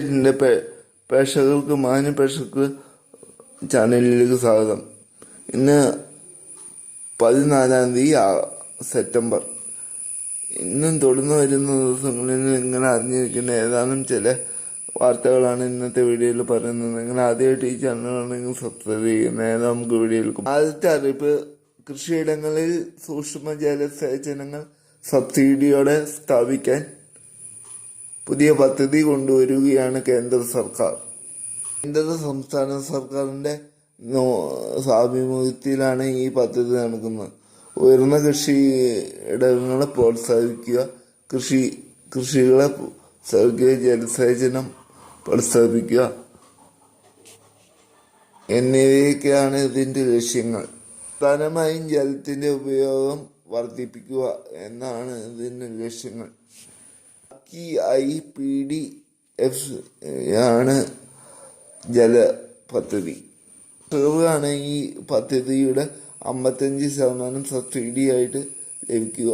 എന്റെ പ്രേക്ഷകർക്ക് മാന്യ പ്രേക്ഷകർക്ക് ചാനലിലേക്ക് സ്വാഗതം. ഇന്ന് പതിനാലാം തീയതി സെപ്റ്റംബർ. ഇന്നും തുടർന്ന് വരുന്ന ദിവസങ്ങളിൽ നിങ്ങൾ അറിഞ്ഞിരിക്കുന്ന ഏതാനും ചില വാർത്തകളാണ് ഇന്നത്തെ വീഡിയോയിൽ പറയുന്നത്. നിങ്ങൾ ആദ്യമായിട്ട് ഈ ചാനലാണെങ്കിൽ സബ്സ്ക്രൈബ് ചെയ്യുക നേരെ നമുക്ക് വീഡിയോയിൽ പോ- ആദ്യത്തെ അറിയിപ്പ് കൃഷിയിടങ്ങളിൽ സൂക്ഷ്മ ജലസേചനങ്ങൾ സബ്സിഡിയോടെ സ്ഥാപിക്കാൻ പുതിയ പദ്ധതി കൊണ്ടുവരികയാണ് കേന്ദ്ര സർക്കാർ. കേന്ദ്ര സംസ്ഥാന സർക്കാരിന്റെ സാഭിമുഖ്യത്തിലാണ് ഈ പദ്ധതി നടക്കുന്നത്. ഉയർന്ന കൃഷി ഇടങ്ങളെ പ്രോത്സാഹിപ്പിക്കുക കൃഷി കൃഷികളെ പ്രോത്സാഹിപ്പിക്കുക ജലസേചനം പ്രോത്സാഹിപ്പിക്കുക എന്നിവയൊക്കെയാണ് ഇതിന്റെ ലക്ഷ്യങ്ങൾ. പ്രധാനമായും ജലത്തിന്റെ ഉപയോഗം വർദ്ധിപ്പിക്കുക എന്നാണ് ഇതിന്റെ ലക്ഷ്യങ്ങൾ. ഈ ഐ പി ഡി എഫ് ആണ് ജല പദ്ധതി ആണ് ഈ പദ്ധതിയുടെ അമ്പത്തഞ്ച് ശതമാനം സബ്സിഡി ആയിട്ട് ലഭിക്കുക.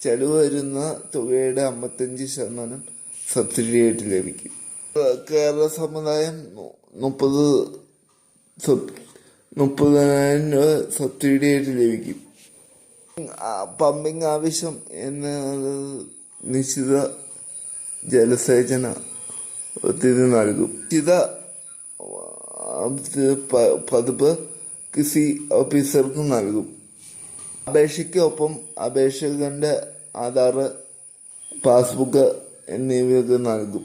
ചെലവ് വരുന്ന തുകയുടെ അമ്പത്തഞ്ച് ശതമാനം സബ്സിഡി ആയിട്ട് ലഭിക്കും. കേരള സമുദായം മുപ്പത് മുപ്പതിനായിരം രൂപ സബ്സിഡി ആയിട്ട് ലഭിക്കും. പമ്പിങ് ആവശ്യം എന്ന നിശ്ചിത ജലസേചന പദ്ധതി നൽകും. നിശ്ചിത പതിപ്പ് കൃഷി ഓഫീസർക്ക് നൽകും. അപേക്ഷയ്ക്കൊപ്പം അപേക്ഷകന്റെ ആധാർ പാസ്ബുക്ക് എന്നിവയൊക്കെ നൽകും.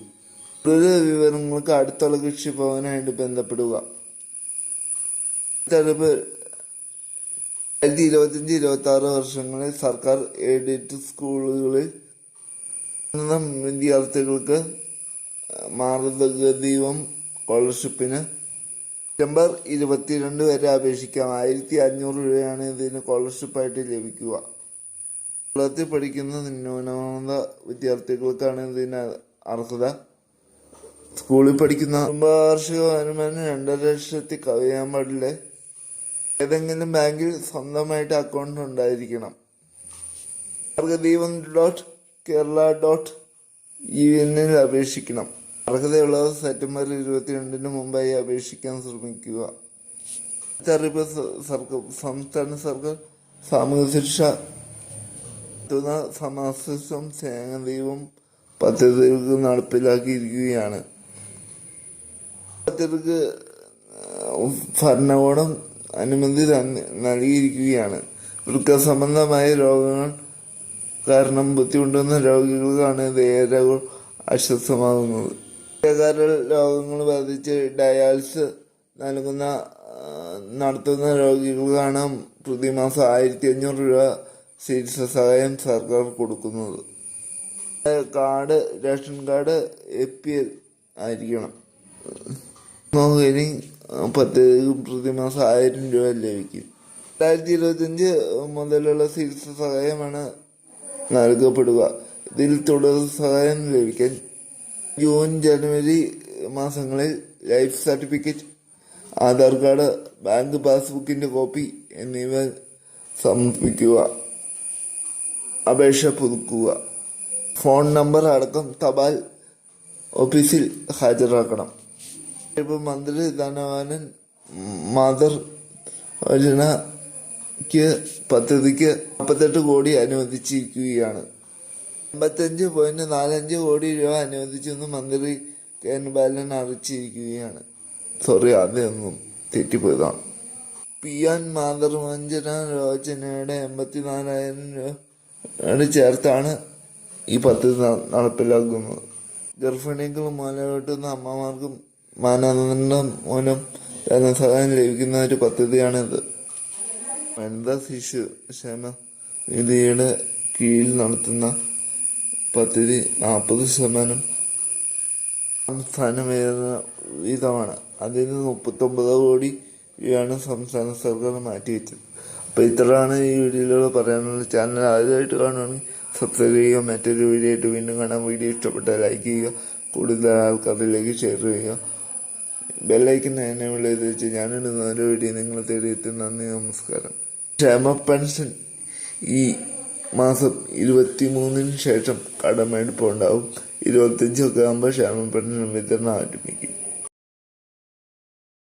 കൂടുതൽ വിവരങ്ങൾക്ക് അടുത്തുള്ള കൃഷി ഭവനായിട്ട് ബന്ധപ്പെടുക. തെളിവ് രണ്ടായിരത്തി ഇരുപത്തിയഞ്ച് ഇരുപത്തി ആറ് വർഷങ്ങളിൽ സർക്കാർ എയ്ഡഡ് സ്കൂളുകളിൽ നിന്ന വിദ്യാർത്ഥികൾക്ക് മാർഗദീപം സ്കോളർഷിപ്പിന് സെപ്റ്റംബർ ഇരുപത്തിരണ്ട് വരെ അപേക്ഷിക്കാം. ആയിരത്തി അഞ്ഞൂറ് രൂപയാണ് ഇതിന് സ്കോളർഷിപ്പായിട്ട് ലഭിക്കുക. കേരളത്തിൽ പഠിക്കുന്ന ന്യൂനത വിദ്യാർത്ഥികൾക്കാണ് ഇതിന് അർഹത. സ്കൂളിൽ പഠിക്കുന്ന കുടുംബവാർഷിക വരുമാനം രണ്ടര ലക്ഷത്തി കവിയാൻ പാടില്ല. ഏതെങ്കിലും ബാങ്കിൽ സ്വന്തമായിട്ട് അക്കൗണ്ട് ഉണ്ടായിരിക്കണം. മാർഗദീപം ഡോട്ട് കേരള ഡോട്ട് ഇ എന്നിൽ അപേക്ഷിക്കണം. അർഹതയുള്ളവർ സെപ്റ്റംബർ ഇരുപത്തിരണ്ടിന് മുമ്പായി അപേക്ഷിക്കാൻ ശ്രമിക്കുക. അറിയിപ്പ് സർക്കാർ സംസ്ഥാന സർക്കാർ സാമൂഹ്യ ശിക്ഷ സമാസം സേനദൈവം പദ്ധതികൾക്ക് നടപ്പിലാക്കിയിരിക്കുകയാണ്. പദ്ധതിക്ക് ഭരണകൂടം അനുമതി നൽകിയിരിക്കുകയാണ്. വൃക്ക സംബന്ധമായ രോഗങ്ങൾ കാരണം ബുദ്ധിമുട്ടുന്ന രോഗികൾക്കാണ് ഇത് അസ്വസ്ഥമാകുന്നത്. രോഗങ്ങൾ ബാധിച്ച് ഡയാലിസ് നൽകുന്ന നടത്തുന്ന രോഗികൾക്കാണ് പ്രതിമാസം ആയിരത്തി അഞ്ഞൂറ് രൂപ ചികിത്സ സഹായം സർക്കാർ കൊടുക്കുന്നത്. Card ration card A P L ആയിരിക്കണം. നോക്കി പദ്ധതി പ്രതിമാസം ആയിരം രൂപ ലഭിക്കും. രണ്ടായിരത്തി ഇരുപത്തിയഞ്ച് മുതലുള്ള ചികിത്സ സഹായമാണ് നൽകപ്പെടുക. ഇതിൽ തുടർ സഹായം ലഭിക്കാൻ ജൂൺ ജനുവരി മാസങ്ങളിൽ life certificate Aadhaar card bank പാസ്ബുക്കിന്റെ copy എന്നിവ സമർപ്പിക്കുക. അപേക്ഷ പുതുക്കുക. ഫോൺ നമ്പർ അടക്കം തപാൽ ഓഫീസിൽ ഹാജരാക്കണം. ഇപ്പോൾ മന്ത്രി ധനവാനൻ മദർ യോജനയ്ക്ക് പദ്ധതിക്ക് നാൽപ്പത്തെട്ട് കോടി അനുവദിച്ചിരിക്കുകയാണ്. അമ്പത്തഞ്ച് പോയിന്റ് നാലഞ്ച് കോടി രൂപ അനുവദിച്ചെന്ന് മന്ത്രി കെ എൻ ബാലൻ അറിയിച്ചിരിക്കുകയാണ്. സോറി അതൊന്നും തെറ്റിപ്പോയതാണ്. പി. എൻ. മാതൃവഞ്ചന യോജനയുടെ എൺപത്തിനാലായിരം രൂപ ചേർത്താണ് ഈ പദ്ധതി നടപ്പിലാക്കുന്നത്. ഗർഭിണികളും മുലയൂട്ടുന്ന അമ്മമാർക്കും മാനദണ്ഡം മൂലം ധനസഹായം ലഭിക്കുന്ന ഒരു പദ്ധതിയാണിത്. വനിതാ ശിശു ക്ഷേമ നിധിയുടെ കീഴിൽ നടത്തുന്ന പദ്ധതി നാൽപ്പത് ശതമാനം സംസ്ഥാന വീതമാണ് അതിൽ നിന്ന് മുപ്പത്തൊമ്പത് കോടി രൂപയാണ് സംസ്ഥാന സർക്കാർ മാറ്റിവെച്ചത്. അപ്പോൾ ഇത്രയാണ് ഈ വീഡിയോയിലൂടെ പറയാനുള്ള ചാനൽ ആദ്യമായിട്ട് കാണുകയാണെങ്കിൽ സബ്സ്ക്രൈബ് ചെയ്യുക മറ്റൊരു വീഡിയോ ആയിട്ട് വീണ്ടും കാണാൻ വീഡിയോ ഇഷ്ടപ്പെട്ടാൽ ലൈക്ക് ചെയ്യുക കൂടുതൽ ആൾക്കാരിലേക്ക് ഷെയർ ചെയ്യുക. ബെല്ലൈക്കൻ എന്നെ വിളിച്ച് ഞാനിടുന്ന ഓരോ വീഡിയോ നിങ്ങൾ തേടി എത്തി. നന്ദി നമസ്കാരം. ക്ഷേമ പെൻഷൻ ഈ മാസം ഇരുപത്തി മൂന്നിന് ശേഷം കടമെടുപ്പുണ്ടാവും ഇരുപത്തഞ്ചൊക്കെ ആകുമ്പോൾ ക്ഷേമ പെൻഷൻ വിതരണം ആരംഭിക്കും.